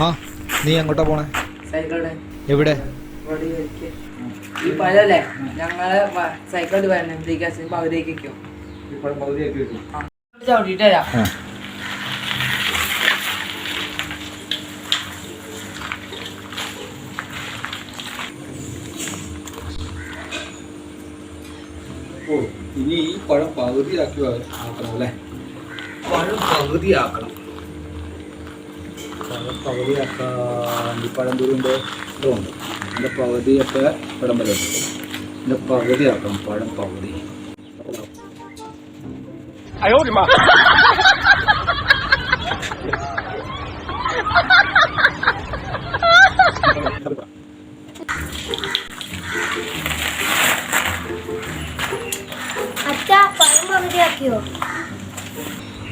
ആ നീ എങ്ങോട്ടാ പോണേ? എവിടെ? ബോഡി വലിക്ക്. ഈ പഴല്ലേ? ഞങ്ങൾ സൈക്കിൾ വരണം എന്തൊക്കെ പകുതിയൊക്കെ വെക്കും. ചവിട്ടിട്ട് തരാം ഓ ഇനി ഈ പഴം പകുതിയാക്കി ആക്കണം അല്ലേ? പഴം പകുതിയാക്കണം. പഴം പകുതിയാക്കാൻ ഈ പഴം ദൂരമുണ്ട് ഇതുണ്ട്. എന്റെ പകുതിയൊക്കെ ഉണ്ട് എന്റെ പകുതിയാക്കണം പഴം പകുതി.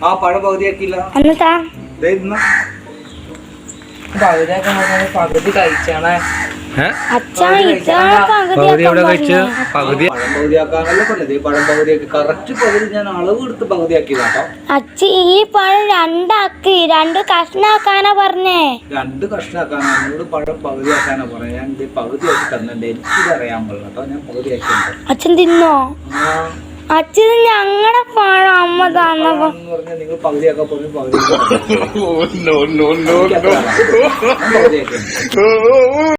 ആ പഴം പകുതിയാക്കിയില്ല. പകുതിയൊക്കെ നമ്മൾ പകുതി കഴിച്ചാണേ. പകുതി എവിടെ കഴിച്ച്? പകുതി പഴം പറഞ്ഞത്? ഈ പഴം പകുതിയാക്കി കറക്റ്റ് പകുതി ഞാൻ അളവ് എടുത്ത് പകുതിയാക്കിയതാട്ടോ അച്ഛ ഈ പഴം രണ്ടാക്കി രണ്ട് കഷ്ണാക്കാനാ പറഞ്ഞേ. രണ്ട് കഷ്ണാക്കാനാ. എന്നോട് പഴം പകുതിയാക്കാനാ പറയാം ഞാൻ ഇത് പകുതിയാക്കി തന്നിട്ടുണ്ട്. എനിക്കിത് അറിയാൻ പാടില്ല കേട്ടോ. ഞാൻ പകുതിയാക്കിയിട്ടുണ്ട്. അച്ഛൻ തിന്നോ? അച്ഛന് അച്ഛൻ ഞങ്ങളുടെ പഴം അമ്മ തന്നപ്പോ നിങ്ങൾ പകുതിയാക്കാൻ